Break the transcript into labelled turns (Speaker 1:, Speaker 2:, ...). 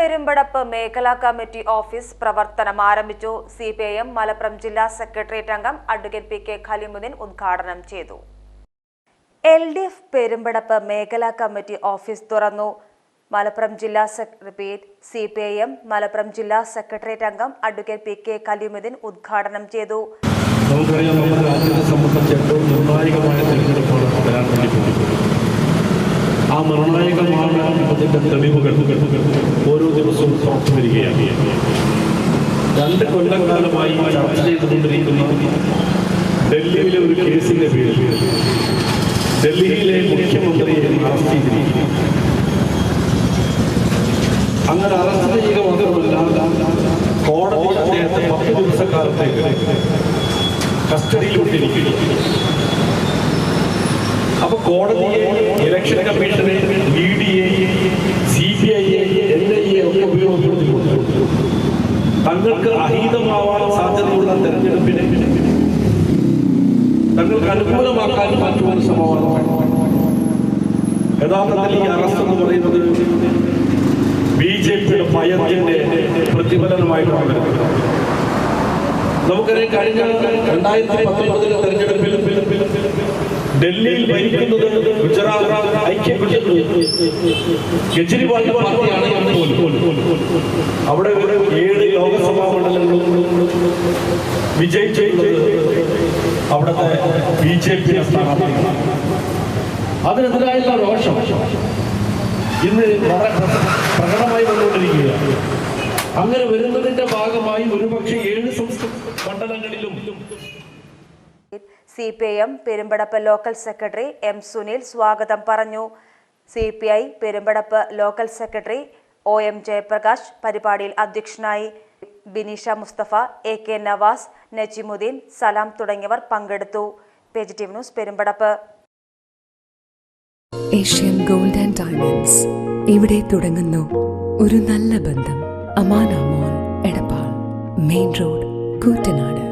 Speaker 1: പെരുമ്പടപ്പ് മേഖലാ committee office പ്രവർത്തനം ആരംഭിച്ചു. C P I M Malappuram ജില്ലാ സെക്രട്ടേറിയറ്റ് അംഗം അഡ്വക്കേറ്റ് പി കെ ഖലിമുദ്ദീൻ ഉദ്ഘാടനം ചെയ്തു. എൽ ഡി എഫ് പെരുമ്പടപ്പ് മേഖലാ കമ്മിറ്റി ഓഫീസ് തുറന്നു. മലപ്പുറം ജില്ലാ secretariat C P I M Malappuram ജില്ലാ സെക്രട്ടേറിയറ്റ് അംഗം അഡ്വക്കേറ്റ് പി കെ ഖലിമുദ്ദീൻ ഉദ്ഘാടനം ചെയ്തു.
Speaker 2: നമുക്കറിയാം നമ്മുടെ രാജ്യത്തെ നിർണായകമായ തെരഞ്ഞെടുപ്പാണ് നിർണായകമായ അതിന്റെ തെളിവുകൾ ഓരോ ദിവസവും പുറത്തു വരികയാണ്. രണ്ട് കൊല്ലക്കാലമായി ചർച്ച ചെയ്തുകൊണ്ടിരിക്കുന്ന ഡൽഹിയിലെ ഒരു കേസിന്റെ പേരിൽ ഡൽഹിയിലെ മുഖ്യമന്ത്രിയെ അറസ്റ്റ് ചെയ്തിരിക്കുന്നു. അങ്ങനെ അറസ്റ്റ് ചെയ്യുക മാത്രമല്ല കോടതി പത്ത് ദിവസക്കാലത്തേക്ക് കസ്റ്റഡിയിലുണ്ടിരിക്കുന്നു അപ്പൊ കോടതിയെ ഇലക്ഷൻ കമ്മീഷനെ ഇ ഡിയെ സി ബി ഐയെ എൻ ഐ എ ഒക്കെ ഉപയോഗപ്പെടുത്തിക്കൊണ്ട് തങ്ങൾക്ക് അഹിതമാവാൻ സാധ്യതയുള്ള തെരഞ്ഞെടുപ്പിനെ തങ്ങൾക്ക് അനുകൂലമാക്കാൻ പറ്റുന്ന ശ്രമമാണ് യഥാർത്ഥത്തിൽ ഈ അറസ്റ്റ് എന്ന് പറയുന്നത് ബി ജെ പിയുടെ ഭയത്തിന്റെ പ്രതിഫലനമായിട്ടാണ്. നമുക്കറിയാം കഴിഞ്ഞ രണ്ടായിരത്തി പത്തൊമ്പതിലെ തെരഞ്ഞെടുപ്പിൽ ഡൽഹിയിൽ ഭരിക്കുന്നത് ഗുജറാത്ത് ഐക്യപ്പെട്ടത് കെജ്രിവാൾ പാർട്ടിയാണ് അവിടെ ഏഴ് ലോകസഭാ മണ്ഡലങ്ങളും വിജയിച്ചിട്ടുള്ളത് അവിടുത്തെ ബി ജെ പി അതിനെതിരായുള്ള രോഷം ഇന്ന് വളരെ പ്രകടമായി വന്നുകൊണ്ടിരിക്കുകയാണ്. അങ്ങനെ വരുന്നതിന്റെ ഭാഗമായി ഒരുപക്ഷെ ഏഴ് സംസ്ഥാന മണ്ഡലങ്ങളിലും
Speaker 1: C P I M Perumpadappu local secretary M Sunil സ്വാഗതം പറഞ്ഞു. C P I Perumpadappu local secretary O M Jayaprakash പരിപാടിയിൽ അധ്യക്ഷനായി ബിനീഷ മുസ്തഫ എ കെ നവാസ് നജിമുദ്ദീൻ സലാം തുടങ്ങിയവർ പങ്കെടുത്തു. Positive news Perumpadappu.
Speaker 3: Asian gold and diamonds ഇവിടെ തുടങ്ങുന്നു. ഒരു നല്ല ബന്ധം. Amanamol Edappal. Main road Koottanad.